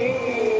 Amen.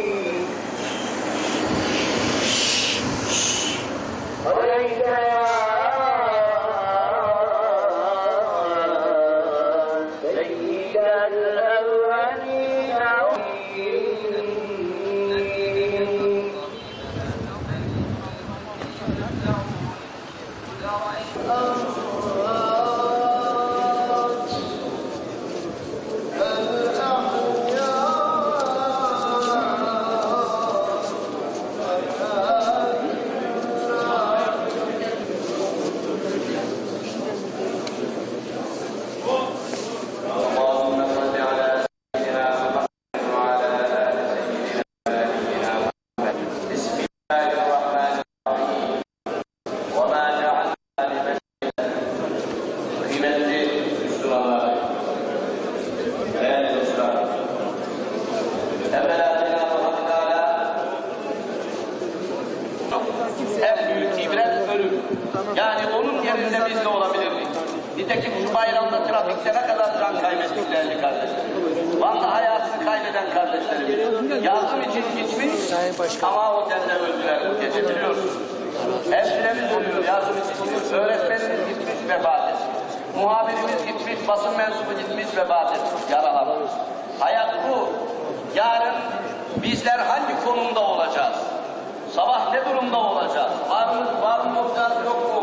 En büyük ibret ölüm. Yani onun yerinde biz de olabilirdik. Nitekim şu bayramda trafikte ne kadar can kaybettik değerli kardeşlerim. Van'da hayatını kaybeden kardeşlerim. Yardım için gitmiş ama otelde öldüler bu gece biliyorsunuz. Elçilerimiz ölüyor yardım için gidiyor. Öğretmenimiz gitmiş vefat etmiş. Muhabirimiz gitmiş, basın mensubu gitmiş vefat etmiş, yaralanmış. Hayat bu. Yarın bizler hangi konumda olacağız? Sabah ne durumda olacağız? চমৎকার লক্ষ্য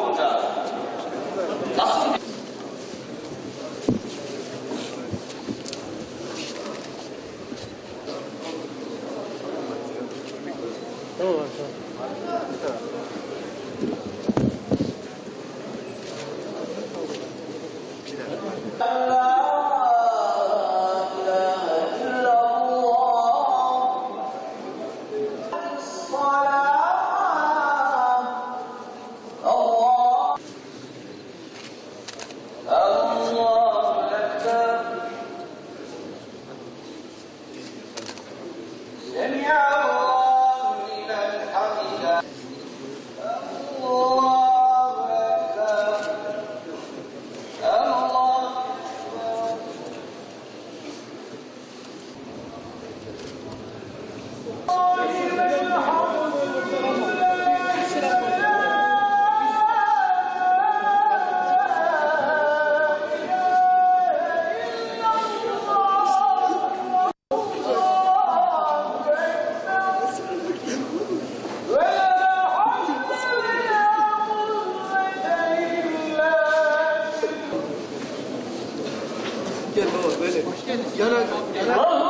Yana, yana.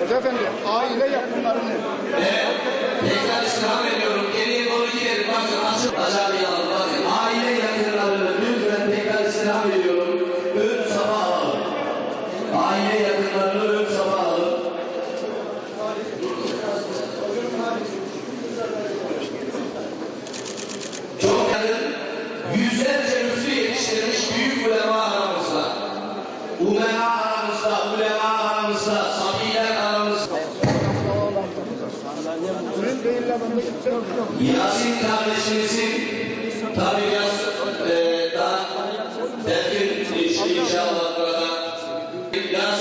Hoca efendi, aile yakınlarını Tekrar istirham ediyorum. Geriye doğru gidelim. Bakın açık. Aşağıya bakın. Aile yakınlarını lütfen tekrar istirham ediyorum. Ön sabah alın. Aile yakınlarını ön sabah alın. Çok yakın. Yüzlerce müftü yetiştirmiş büyük ulema aramızda. Ulema aramızda, ulema aramızda, sabiler aramızda. Yasin kardeşimizin tabi biraz e, daha dergin inşallah burada. Yasin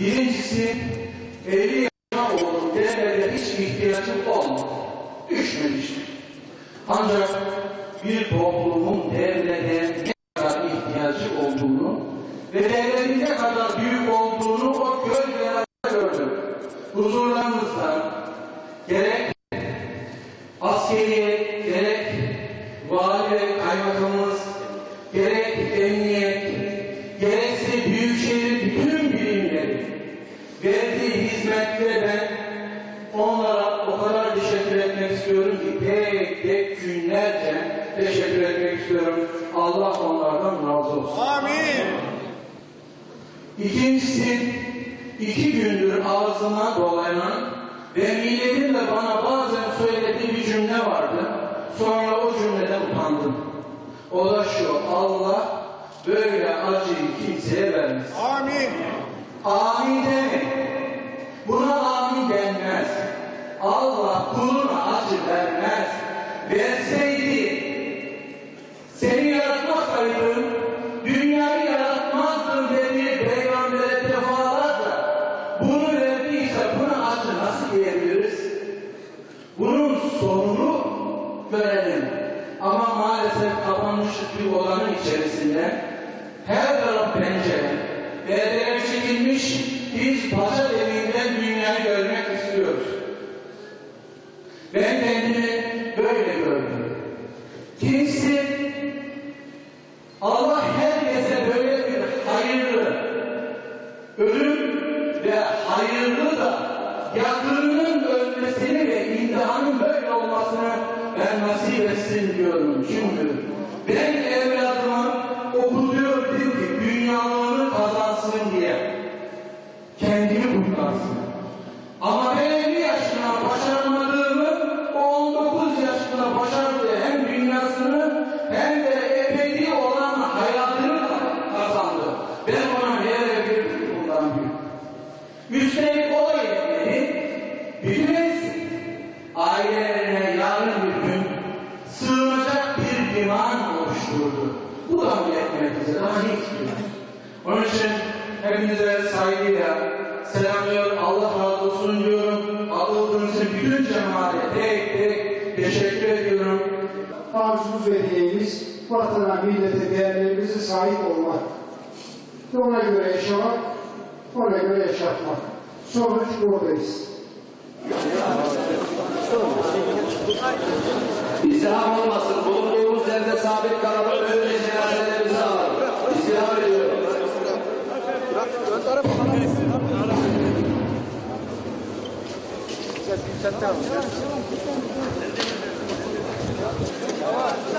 Birincisi 50 yaşına oldum. Devlete hiç ihtiyacım olmadı. Düşmemiştim. Ancak bir toplumun devlete ne kadar ihtiyacı olduğunu ve devletin ne kadar büyük olduğunu o gözle verdiği hizmetle ben onlara o kadar teşekkür etmek istiyorum ki tek tek günlerce teşekkür etmek istiyorum. Allah onlardan razı olsun. İkincisi, iki gündür ağzıma dolayan ve milletin de bana bazen söylediği bir cümle vardı. Sonra o cümleden utandım. O da şu, Allah böyle acıyı kimseye vermez. Amin. Amin demeyin. Buna amin denmez. Allah kuluna acı vermez. Verseydi seni yaratmasaydı dünyayı yaratmazdım dedi peygambere defalarca. Bunu verdiyse buna acı nasıl diyebiliriz? Bunun sonunu görelim. Ama maalesef kapanmışlık bir odanın içerisinde her taraf pencere, perdeler çekilmiş, biz paşa deliğinden dünyayı görmek istiyoruz. Ben kendimi böyle gördüm. Kimisi Allah herkese böyle bir hayırlı, ölüm ve hayırlı da yakınının ölmesini ve imtihanın böyle olmasını ben nasip etsin diyorum. Çünkü ben evladıma Kurtarsın. Ama ben 50 yaşına başaramadığımı o 19 yaşında başardı. Hem dünyasını hem de ebedi olan hayatını kazandı. Ben ona neler verdim bundan büyük. Üstelik o da yetmedi. Ailelerine yarın bir gün sığınacak bir liman oluşturdu. Bu da yetmedi? Daha ne istiyor? Onun için hepinize saygıyla selamlıyor, Allah razı olsun diyorum. Atıldığınız için bütün cemaate tek tek teşekkür ediyorum. arzumuz ve dileğimiz vatana, millete, değerlerimize sahip olmak. Ve ona göre yaşamak, ona göre yaşatmak. Sonuç buradayız. İzdiham olmasın. Bulunduğumuz yerde sabit kalalım. Önce cenazelerimizi alalım. İzdiham ediyorum. 行了行了